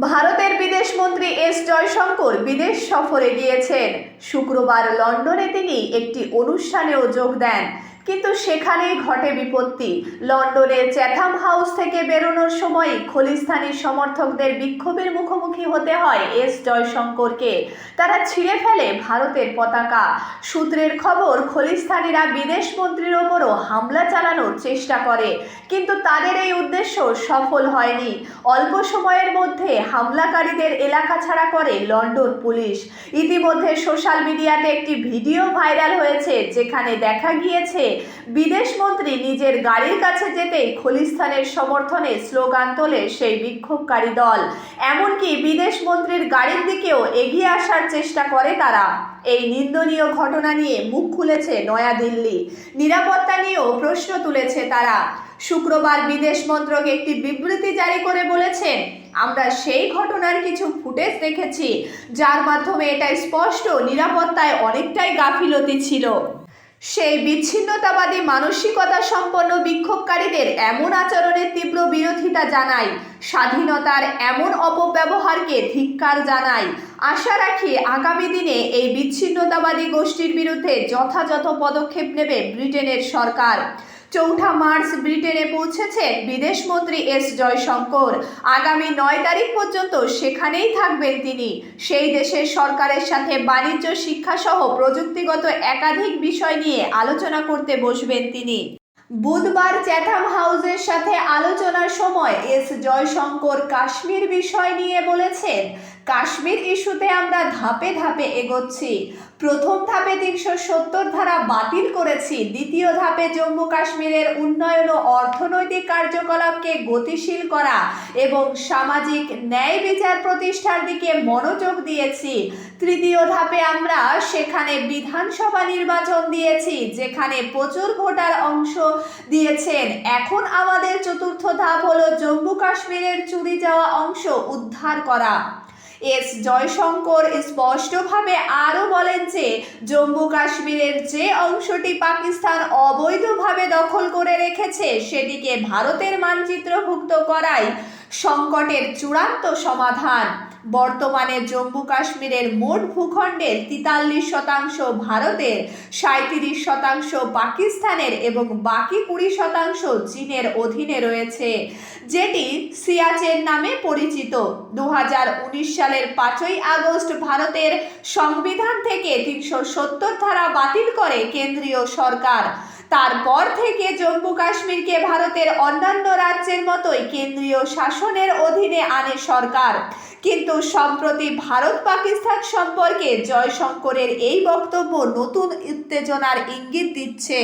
ভারতের বিদেশ মন্ত্রী এস জয়শঙ্কর বিদেশ সফরে গিয়েছেন। শুক্রবার লন্ডনে তিনি একটি অনুষ্ঠানেও যোগ দেন। কিন্তু সেখানেই ঘটে বিপত্তি। লন্ডনের চ্যাথাম হাউস থেকে বেরোনোর সময় খলিস্তানি সমর্থকদের বিক্ষোভের মুখোমুখি হতে হয় এস জয়শঙ্করকে। তারা ছিঁড়ে ফেলে ভারতের পতাকা। সূত্রের খবর, খলিস্তানিরা বিদেশ মন্ত্রীর ওপরও হামলা চালানোর চেষ্টা করে, কিন্তু তাদের এই উদ্দেশ্য সফল হয়নি। অল্প সময়ের মধ্যে হামলাকারীদের এলাকা ছাড়া করে লন্ডন পুলিশ। ইতিমধ্যে সোশ্যাল মিডিয়াতে একটি ভিডিও ভাইরাল হয়েছে, যেখানে দেখা গিয়েছে বিদেশ মন্ত্রী নিজের গাড়ির কাছে যেতেই খলিস্তানের সমর্থনে স্লোগান তোলে সেই বিক্ষোভকারী দল। এমনকি বিদেশ মন্ত্রীর গাড়ির দিকেও এগিয়ে আসার চেষ্টা করে তারা। এই নিন্দনীয় ঘটনা নিয়ে মুখ খুলেছে নয়াদিল্লি। নিরাপত্তা নিয়েও প্রশ্ন তুলেছে তারা। শুক্রবার বিদেশ মন্ত্রক একটি বিবৃতি জারি করে বলেছেন আমরা সেই ঘটনার কিছু ফুটেজ দেখেছি। যার মাধ্যমে এটা স্পষ্ট নিরাপত্তায় অনেকটাই গাফিলতি ছিল। সেই বিচ্ছিন্নতাবাদী মানসিকতা সম্পন্ন বিক্ষোভকারীদের এমন আচরণের তীব্র বিরোধিতা জানাই, স্বাধীনতার এমন অপব্যবহারকে ধিক্কার জানাই। আশা রাখি আগামী দিনে এই বিচ্ছিন্নতাবাদী গোষ্ঠীর বিরুদ্ধে যথাযথ পদক্ষেপ নেবে ব্রিটেনের সরকার। চৌঠা মার্চ ব্রিটেনে পৌঁছেছেন বিদেশমন্ত্রী এস জয়শঙ্কর। আগামী নয় তারিখ পর্যন্ত সেখানেই থাকবেন তিনি। সেই দেশের সরকারের সাথে বাণিজ্য, শিক্ষাসহ প্রযুক্তিগত একাধিক বিষয় নিয়ে আলোচনা করতে বসবেন তিনি। বুধবার চ্যাথাম হাউসের সাথে আলোচনার সময় এস জয়শঙ্কর কাশ্মীর বিষয় নিয়ে বলেছেন কাশ্মীর ইস্যুতে আমরা ধাপে ধাপে এগোচ্ছি। প্রথম ধাপে তিনশো সত্তর ধারা বাতিল করেছি। দ্বিতীয় ধাপে জম্মু কাশ্মীরের উন্নয়ন ও অর্থনৈতিক কার্যকলাপকে গতিশীল করা এবং সামাজিক ন্যায় বিচার প্রতিষ্ঠার দিকে মনোযোগ দিয়েছি। তৃতীয় ধাপে আমরা সেখানে বিধানসভা নির্বাচন দিয়েছি, যেখানে প্রচুর ভোটার অংশ দিয়েছেন। এখন আমাদের চতুর্থ ধাপ হলো জম্মু কাশ্মীরের চুরি যাওয়া অংশ উদ্ধার করা। এস জয়শঙ্কর স্পষ্টভাবে আরও বলেন যে, জম্মু কাশ্মীরের যে অংশটি পাকিস্তান অবৈধভাবে দখল করে রেখেছে, সেটিকে ভারতের মানচিত্রভুক্ত করাই সংকটের চূড়ান্ত সমাধান। বর্তমানে জম্মু কাশ্মীরের মোট ভূখণ্ডের তেতাল্লিশ শতাংশ ভারতের সাঁত্রিশ শতাংশ পাকিস্তানের এবং বাকি কুড়ি শতাংশ চীনের অধীনে রয়েছে, যেটি সিয়াচেন নামে পরিচিত। দু হাজার উনিশ সালের পাঁচই আগস্ট ভারতের সংবিধান থেকে তিনশো সত্তর ধারা বাতিল করে কেন্দ্রীয় সরকার। তারপর থেকে জম্মু কাশ্মীরকে ভারতের অন্যান্য রাজ্যের মতোই কেন্দ্রীয় শাসনের অধীনে আনে সরকার। কিন্তু সম্প্রতি ভারত পাকিস্তান সম্পর্কে জয়শঙ্করের এই বক্তব্য নতুন উত্তেজনার ইঙ্গিত দিচ্ছে।